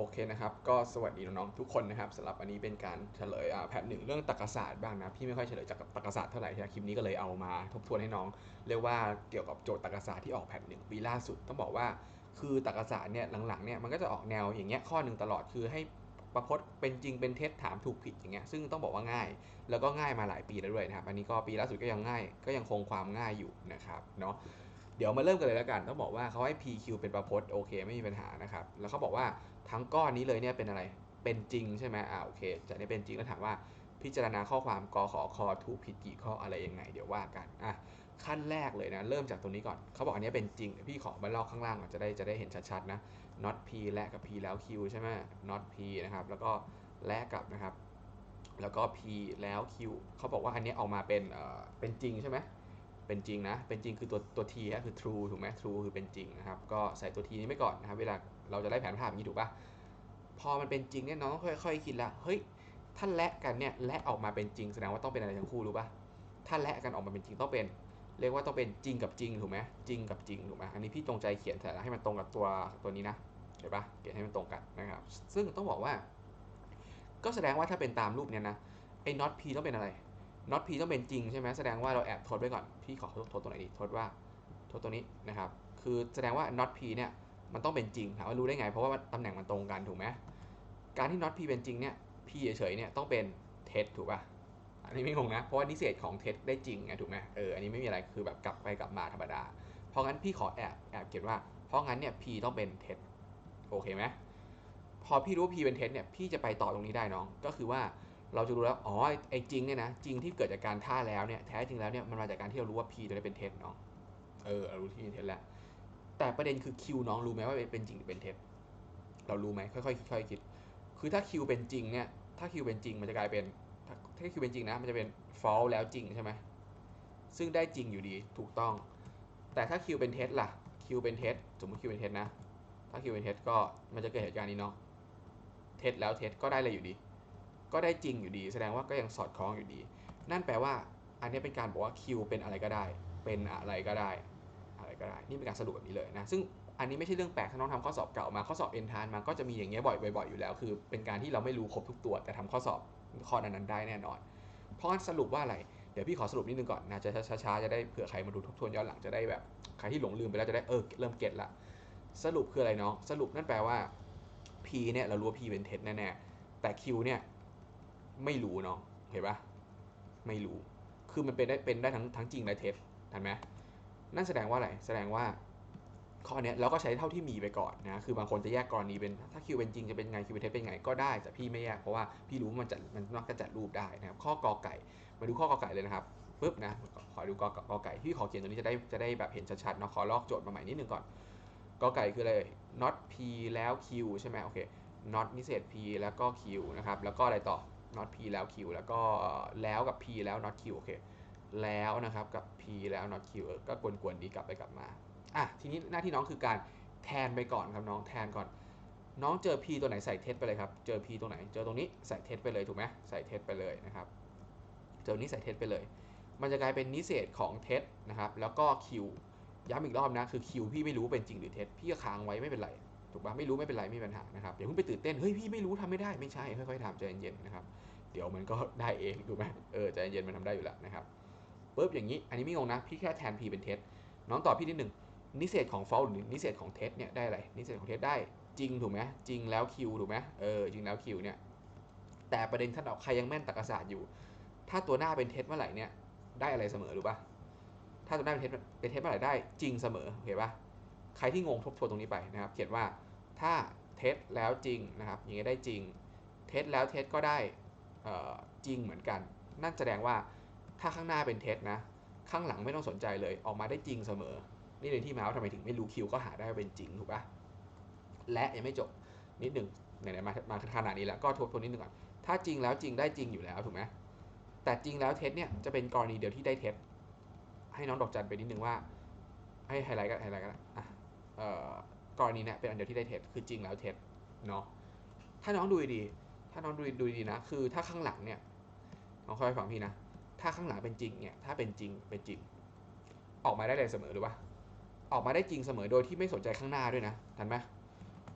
โอเคนะครับ ก็สวัสดีน้องๆทุกคนนะครับสำหรับอันนี้เป็นการเฉลยอ่าแพทหนึ่งเรื่องตรรกศาสตร์บ้างนะพี่ไม่ค่อยเฉลยจากตรรกศาสตร์เท่าไหร่นะคลิปนี้ก็เลยเอามาทบทวนให้น้อง เรียกว่าเกี่ยวกับโจทย์ตรรกศาสตร์ที่ออกแพทหนึ่งปีล่าสุด ต้องบอกว่าคือตรรกศาสตร์เนี่ยหลังๆเนี่ยมันก็จะออกแนวอย่างเงี้ยข้อหนึ่งตลอดคือให้ประพจน์เป็นจริงเป็นเท็จถามถูกผิดอย่างเงี้ยซึ่งต้องบอกว่าง่าย แล้วก็ง่ายมาหลายปีแล้วด้วยนะครับอันนี้ก็ปีล่าสุดก็ยังง่าย ก็ยังคงความง่ายอยู่นะครับเนาะเดี๋ยวมาเริ่มกันเลยแล้วกัน ต้องบอกว่าเขาให้ PQ เป็นประพจน์โอเคไม่มีปัญหานะครับแล้วเขาบอกว่า ทั้งก้อนนี้เลยเนี่ยเป็นอะไร เป็นจริงใช่ไหมอ่าโอเค จะได้เป็นจริงแล้วถามว่าพิจารณาข้อความกขอคอถูกผิดกี่ข้ออะไรยังไง เดี๋ยวว่ากันอะขั้นแรกเลยนะเริ่มจากตรงนี้ก่อนเขาบอกอันนี้เป็นจริงพี่ขอมาลอกข้างล่างก่อนจะได้จะได้เห็นชัดๆนะ not p และกับ p แล้ว q ใช่ไหม not p นะครับแล้วก็และกับนะครับ แล้วก็ p แล้ว q เขาบอกว่าอันนี้ออกมาเป็นเอ่อเป็นจริงใช่ไหมเป็นจริงนะเป็นจริงคือตัวตัว t ฮะคือ true ถูกไหม true คือเป็นจริงนะครับก็ใส่ตัว t นี้ไว้ก่อนนะครับเวลา เราจะได้แผนภาพอย่างนี้ถูกปะพอมันเป็นจริงเนี่ยน้องต้องค่อยๆคิดละเฮ้ยถ้าและกันเนี่ยและออกมาเป็นจริงแสดงว่าต้องเป็นอะไรทั้งคู่รู้ปะถ้าและกันออกมาเป็นจริงต้องเป็น เรียกว่าต้องเป็นจริงกับจริงถูกไหมจริงกับจริงถูกไหมอันนี้พี่จงใจเขียนแต่ให้มันตรงกับตัวตัวนี้นะเห็นปะเขียนให้มันตรงกันนะครับ ซึ่งต้องบอกว่า ก็แสดงว่าถ้าเป็นตามรูปเนี่ยนะไอ้ not p ต้องเป็นอะไร not p ต้องเป็นจริงใช่ไหมแสดงว่าเราแอบทดไว้ก่อนพี่ขอทดตัวไหนดีทดว่าทดตัวนี้นะครับ คือแสดงว่า not p เนี่ย มันต้องเป็นจริงถามว่ารู้ได้ไง เพราะว่าตำแหน่งมันตรงกันถูกไหมการที่ not p เป็นจริงเนี่ย p เฉยๆเนี่ยต้องเป็น tet ถูกป่ะอันนี้ไม่งงนะ เพราะว่านิเศษของ tet ได้จริงไงถูกไหมเอออันนี้ไม่มีอะไรคือแบบกลับไปกลับมาธรรมดา เพราะงั้นพี่ขอแอบแอบเขียนว่า เพราะงั้นเนี่ย p ต้องเป็น tet โอเคไหมพอพี่รู้ว่า p เป็น tet เนี่ยพี่จะไปต่อตรงนี้ได้น้อง ก็คือว่าเราจะรู้แล้วอ๋อไอ้จริงเนี่ยนะจริงที่เกิดจากการท่าแล้วเนี่ยแท้จริงแล้วเนี่ยมันมาจากการที่เรารู้ว่า p ตัวนี้เป็นเท็จเนาะเออเรารู้ที่เป็นเท็จแล้ว แต่ประเด็นคือ q น้องรู้ไหมว่าเป็นจริงหรือเป็นเท็จเรารู้ไหมค่อยๆค่อยๆคิด คือถ้า q เป็นจริงเนี่ยถ้า q เป็นจริงมันจะกลายเป็นถ้าถ้า q เป็นจริงนะ มันจะเป็น false แล้วจริงใช่ไหมซึ่งได้จริงอยู่ดีถูกต้อง แต่ถ้า q เป็นเท็จล่ะ q เป็นเท็จสมมติ q เป็นเท็จนะ ถ้า q เป็นเท็จก็มันจะเกิดเหตุการณ์นี้เนาะเท็จแล้วเท็จก็ได้เลยอยู่ดี ก็ได้จริงอยู่ดี แสดงว่าก็ยังสอดคล้องอยู่ดี นั่นแปลว่า อันนี้เป็นการบอกว่า Q เป็นอะไรก็ได้ เป็นอะไรก็ได้ ก็ได้ นี่เป็นการสรุปแบบนี้เลยนะ ซึ่งอันนี้ไม่ใช่เรื่องแปลกถ้าน้องทำข้อสอบเก่ามา ข้อสอบเอ็นทานมา ก็จะมีอย่างเงี้ยบ่อยๆอยู่แล้ว คือเป็นการที่เราไม่รู้ครบทุกตัว แต่ทำข้อสอบข้อนั้นๆได้แน่นอน เพราะงั้นสรุปว่าอะไร เดี๋ยวพี่ขอสรุปนิดนึงก่อนนะจะช้าๆจะได้เผื่อใครมาดูทบทวนย้อนหลังจะได้แบบ ใครที่หลงลืมไปแล้วจะได้เออเริ่มเก็ตละ สรุปคืออะไรน้องสรุปนั่นแปลว่า P เนี่ยเรารู้ว่า P เป็นเท็จแน่ๆแต่ Q เนี่ยไม่รู้เนาะเห็นปะไม่รู้ คือมันเป็นได้เป็นได้ทั้งทั้งจริงและเท็จทันไหม นั่นแสดงว่าอะไร แสดงว่าข้อนี้เราก็ใช้เท่าที่มีไปก่อนนะ คือบางคนจะแยกกรณีเป็น ถ้า Q เป็นจริงจะเป็นไง Q เป็นเท็จเป็นไงก็ได้ แต่พี่ไม่แยกเพราะว่าพี่รู้ว่ามันจัดมันนอกจากจัดรูปได้นะครับ ข้อกอไก่ มาดูข้อกอไก่เลยนะครับปุ๊บนะ ขอดูกอกอไก่พี่ขอเขียนตัวนี้จะได้จะได้แบบเห็นชัดๆเนาะ ขอลอกโจทย์มาใหม่นิดนึงก่อน กอไก่คืออะไร not p แล้ว q ใช่ไหมโอเค not นิเศษ p แล้วก็ q นะครับ แล้วก็อะไรต่อ not p แล้ว q แล้วก็แล้วกับ p แล้ว not q โอเค แล้วนะครับกับ p แล้ว not q ก็กวนๆดีกลับไปกลับมาอะทีนี้หน้าที่น้องคือการแทนไปก่อนครับน้องแทนก่อน น้องเจอ p ตัวไหนใส่เท็จไปเลยครับเจอ p ตรงไหนเจอตรงนี้ใส่เท็จไปเลยถูกไหมใส่เท็จไปเลยนะครับเจอนี้ใส่เท็จไปเลย มันจะกลายเป็นนิเศษของเท็จนะครับแล้วก็ q ย้ำอีกรอบนะคือ Q พี่ไม่รู้เป็นจริงหรือเท็จพี่ก็ค้างไว้ไม่เป็นไรถูกปะไม่รู้ไม่เป็นไรไม่มีปัญหานะครับอย่าเพิ่งไปตื่นเต้นเฮ้ยพี่ไม่รู้ทำไม่ได้ไม่ใช่ค่อยๆทำใจเย็นๆนะครับเดี๋ยวมันก็ได้เองถูกไหมเออใจเย็นมันทำได้อยู่แล้วนะครับ ปุ๊บอย่างนี้ อันนี้ไม่งงนะ พี่แค่แทน P เป็นเท็จน้องตอบพี่นิดหนึ่งนิเศษของ false หรือนิเศษของเท็จเนี่ยได้อะไรนิเศษของเท็จได้จริงถูกไหมจริงแล้ว Q ถูกไหมเออจริงแล้ว Q เนี่ยแต่ประเด็นถ้าเราใครยังแม่นตรรกศาสตร์อยู่ ถ้าตัวหน้าเป็นเท็จเมื่อไหร่เนี่ยได้อะไรเสมอรู้ปะถ้าตัวหน้าเป็นเท็จเป็นเท็จเมื่อไหร่ได้จริงเสมอโอเคปะใครที่งงทบทวนตรงนี้ไปนะครับ เขียนว่าถ้าเท็จแล้วจริงนะครับอย่างนี้ได้จริง เท็จแล้วเท็จก็ได้จริงเหมือนกัน นั่นแสดงว่า ถ้าข้างหน้าเป็นเท็จนะ ข้างหลังไม่ต้องสนใจเลย ออกมาได้จริงเสมอ นี่เลยที่มาว่าทำไมถึงไม่รู้คิวก็หาได้เป็นจริงถูกปะและยังไม่จบนิดหนึ่งไหนๆมามาขนาดนี้แล้วก็ทบทวนนิดหนึ่งก่อนถ้าจริงแล้วจริงได้จริงอยู่แล้วถูกไหมแต่จริงแล้วเท็จเนี่ยจะเป็นกรณีเดียวที่ได้เท็จให้น้องดอกจันไปนิดนึงว่า ให้ไฮไลท์กันไฮไลท์กันอะเอ่อกรณีเนี่ยเป็นอันเดียวที่ได้เท็จคือจริงแล้วเท็จเนาะถ้าน้องดูดี ถ้าน้องดูดูดีนะ คือถ้าข้างหลังเนี่ยน้องค่อยฟังพี่นะ ถ้าข้างหลังเป็นจริงเนี่ยถ้าเป็นจริงเป็นจริง ออกมาได้เลยเสมอหรือปะออกมาได้จริงเสมอโดยที่ไม่สนใจข้างหน้าด้วยนะทันไหม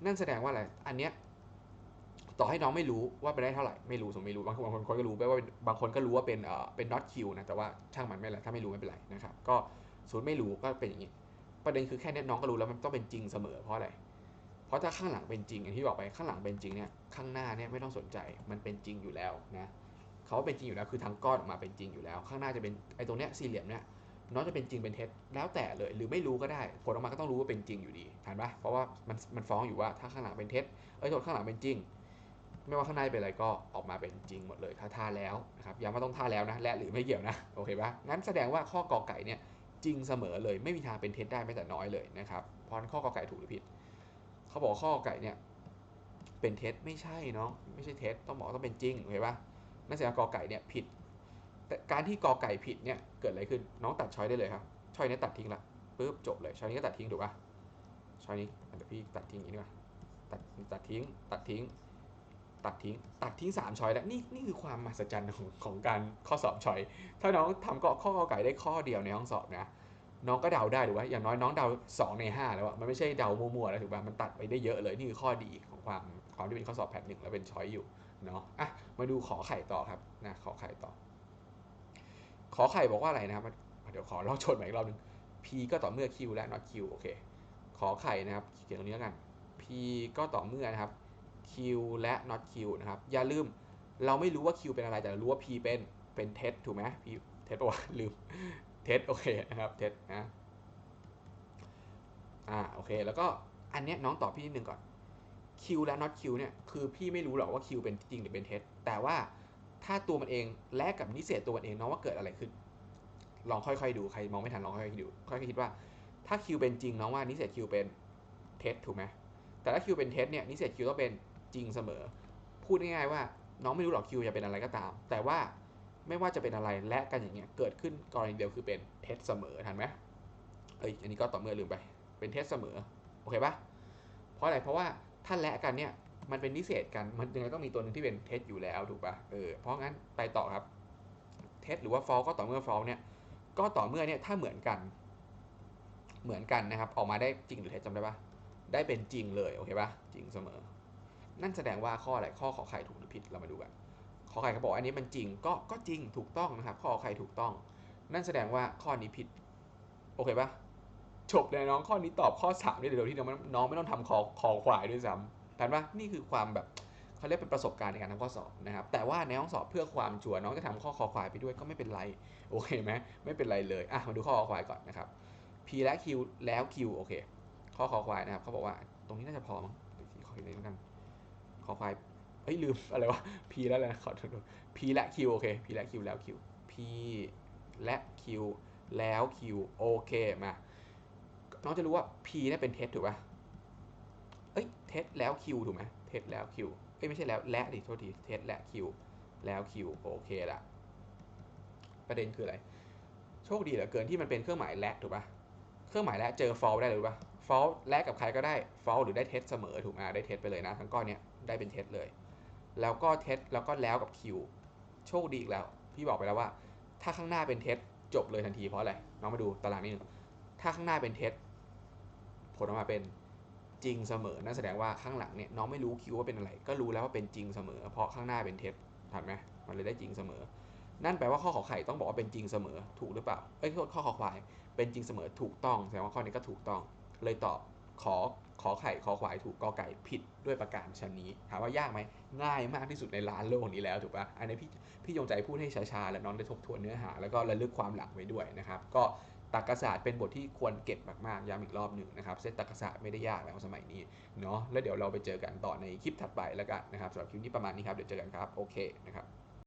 นั่นแสดงว่าอะไรอันเนี้ยต่อให้น้องไม่รู้ว่าไปได้เท่าไหร่ไม่รู้สมมติไม่รู้บางคนบางคนก็รู้ไปว่าบางคนก็รู้ว่าเป็นเอ่อเป็น not q นะแต่ว่าช่างมันไม่เป็นไรถ้าไม่รู้ไม่เป็นไรนะครับก็สมมติไม่รู้ก็เป็นอย่างนี้ ประเด็นคือแค่นี้น้องก็รู้แล้วมันต้องเป็นจริงเสมอเพราะอะไรเพราะถ้าข้างหลังเป็นจริงอย่างที่บอกไปข้างหลังเป็นจริงเนี่ยข้างหน้าเนี่ยไม่ต้องสนใจมันเป็นจริงอยู่แล้วนะ เขาเป็นจริงอยู่แล้วคือทั้งก้อนออกมาเป็นจริงอยู่แล้ว ข้างหน้าจะเป็นไอ้ตรงเนี้ยสี่เหลี่ยมเนี่ยน้องจะเป็นจริงเป็นเท็จแล้วแต่เลย หรือไม่รู้ก็ได้ ผลออกมาก็ต้องรู้ว่าเป็นจริงอยู่ดีเห็นปะเพราะว่ามันมันฟ้องอยู่ว่าถ้าข้างหลังเป็นเท็จเอ้ยโทษข้างหลังเป็นจริง ไม่ว่าข้างในเป็นอะไรก็ออกมาเป็นจริงหมดเลยถ้าท่าแล้วนะครับย้ำว่าต้องท่าแล้วนะและหรือไม่เกี่ยวนะโอเคปะงั้นแสดงว่าข้อกอไก่เนี่ยจริงเสมอเลยไม่มีทางเป็นเท็จได้แม้แต่น้อยเลยนะครับเพราะข้อกอไก่ถูกหรือผิด เขาบอกข้อกอไก่เนี่ยเป็นเท็จไม่ใช่เนาะไม่ใช่เท็จต้องบอกต้องเป็นจริงโอเคปะ นั่นแสดงว่ากอไก่เนี่ยผิด แต่การที่กอไก่ผิดเนี่ยเกิดอะไรขึ้นน้องตัดช้อยได้เลยครับช้อยนี้ตัดทิ้งละปุ๊บจบเลยช้อยนี้ก็ตัดทิ้งถูกปะช้อยนี้เดี๋ยวพี่ตัดทิ้งอีกดีกว่าตัดตัดทิ้งตัดทิ้ง ตัดทิ้ง ตัดทิ้งสามช้อยแล้วนี่นี่คือความมหัศจรรย์ของของการข้อสอบช้อยถ้าน้องทำก็ข้อกอไก่ได้ข้อเดียวในห้องสอบนะน้องก็เดาได้ถูกป่ะอย่างน้อยน้องเดา 2 ใน 5 แล้วอะมันไม่ใช่เดามั่วๆแล้วถูกป่ะมันตัดไปได้เยอะเลยนี่คือข้อดีของความความที่เป็นข้อสอบแพทหนึ่งแล้วเป็นช้อยอยู่ เนาะอะมาดูขอไข่ต่อครับนะขอไข่ต่อ ขอไข่บอกว่าอะไรนะครับ เดี๋ยวขอลองโจทย์ใหม่อีกรอบหนึง p ก็ต่อเมื่อ q และ not q โอเค ขอไข่นะครับเขียนตรงนี้แล้วกัน p ก็ต่อเมื่อนะครับ q และ not q นะครับ อย่าลืมเราไม่รู้ว่า q เป็นอะไรแต่รารู้ว่า p เป็นเป็นเท็จถูกไหม p เท็จปะวะลืมเท็จโอเคนะครับเท็จนะอ่าโอเคแล้วก็อันเนี้ยน้องตอบพี่นิดนึงก่อน q และ not q เนี่ยคือพี่ไม่รู้หรอกว่า q เป็นจริงหรือเป็นเท็จแต่ว่าถ้าตัวมันเองและกับนิเศษตัวมันเองน้องว่าเกิดอะไรขึ้น ลองค่อยๆดูใครมองไม่ทันลองค่อยๆดูค่อยๆคิดว่าถ้า q เป็นจริงน้องว่านิเศษ q เป็นเท็จถูกไหมแต่ถ้า q เป็นเท็จเนี่ยนิเศษ q ต้องเป็นจริงเสมอ พูดง่ายๆว่าน้องไม่รู้หรอก q จะเป็นอะไรก็ตาม แต่ว่าไม่ว่าจะเป็นอะไรและกันอย่างเงี้ยเกิดขึ้นกรณีเดียวคือเป็นเท็จเสมอทันไหมเอ้ยอันนี้ก็ต่อเมื่อลืมไปเป็นเท็จเสมอโอเคปะเพราะอะไรเพราะว่า ถ้าและกันเนี่ยมันเป็นนิเศษกันมันยังไงต้องมีตัวหนึ่งที่เป็นเท็จอยู่แล้วถูกปะเออเพราะงั้นไปต่อครับเท็จหรือว่า false ก็ต่อเมื่อ false เนี่ยก็ต่อเมื่อเนี่ยถ้าเหมือนกัน เหมือนกันนะครับ ออกมาได้จริงหรือเท็จจำได้ปะได้เป็นจริงเลยโอเคปะจริงเสมอ นั่นแสดงว่าข้ออะไรข้อขอไข่ถูกหรือผิดเรามาดูกันขอไข่เขาบอกอันนี้มันจริงก็ก็จริงถูกต้องนะครับ ข้อขอไข่ถูกต้อง นั่นแสดงว่าข้อนี้ผิดโอเคป่ะ จบเลยน้องข้อนี้ตอบข้อ3ได้เลยโดยที่น้องไม่น้องไม่ต้องทำคอคอควายด้วยซ้ำแต่ว่านี่คือความแบบเขาเรียกเป็นประสบการณ์ในการทำข้อสอบนะครับ แต่ว่าในห้องสอบเพื่อความชัวร์น้องจะทำข้อคอควายไปด้วยก็ไม่เป็นไร โอเคไหมไม่เป็นไรเลยอะมาดูข้อคอควายก่อนนะครับ p และ q แล้ว q โอเค ข้อคอควายนะครับเขาบอกว่าตรงนี้น่าจะพอมั้งขออีกนิดนึงกันคอควายเอ้ยลืมอะไรวะ p แล้วอะไรขอโทษ p และ q โอเค p และ q แล้ว q p และ q แล้ว q โอเคมา น้องจะรู้ว่า p เนี่ยเป็นเท็จถูกป่ะเอ้ยเท็จแล้ว q ถูกไหมเท็จแล้ว q เอ้ยไม่ใช่แล้วและดิโทษทีเท็จและ q แล้ว q โอเคละประเด็นคืออะไร โชคดีเหลือเกินที่มันเป็นเครื่องหมายและถูกป่ะเครื่องหมายและเจอ false ได้เลยรู้ปะ false และกับใครก็ได้ false หรือได้เท็จเสมอถูกไหมได้เท็จไปเลยนะทั้งก้อนเนี้ยได้เป็นเท็จเลย แล้วก็เท็จแล้วก็แล้วกับ q โชคดีอีกแล้ว พี่บอกไปแล้วว่า ถ้าข้างหน้าเป็นเท็จจบเลยทันทีเพราะอะไรน้องมาดูตารางนี้หนึ่งถ้าข้างหน้าเป็นเท็จ ลออกมาเป็นจริงเสมอนั่นแสดงว่าข้างหลังเนี่ยน้องไม่รู้ q ว่าเป็นอะไร ก็รู้แล้วว่าเป็นจริงเสมอ เพราะข้างหน้าเป็นเท็จทันไหมมันเลยได้จริงเสมอ นั่นแปลว่าข้อขอไข่ต้องบอกว่าเป็นจริงเสมอถูกหรือเปล่าเอ้ยข้อขอควายเป็นจริงเสมอถูกต้องแสดงว่าข้อนี้ก็ถูกต้อง เลยตอบขอขอไข่ขอควายถูกกอไก่ผิดด้วยประการชนนี้ถามว่ายากไหมง่ายมากที่สุดในล้านโลกนี้แล้วถูกปะอันนี้พี่พี่ยงใจพูดให้ช้าๆแล้วน้องได้ทบทวนเนื้อหา แล้วก็ระลึกความหลังไว้ด้วยนะครับ ก็ ตรรกศาสตร์เป็นบทที่ควรเก็บมากๆ ย้ำอีกรอบหนึ่งนะครับ เซตตรรกศาสตร์ไม่ได้ยากแล้วสมัยนี้เนาะ แล้วเดี๋ยวเราไปเจอกันต่อในคลิปถัดไปแล้วกันนะครับสำหรับคลิปนี้ประมาณนี้ครับ เดี๋ยวเจอกันครับ โอเคนะครับ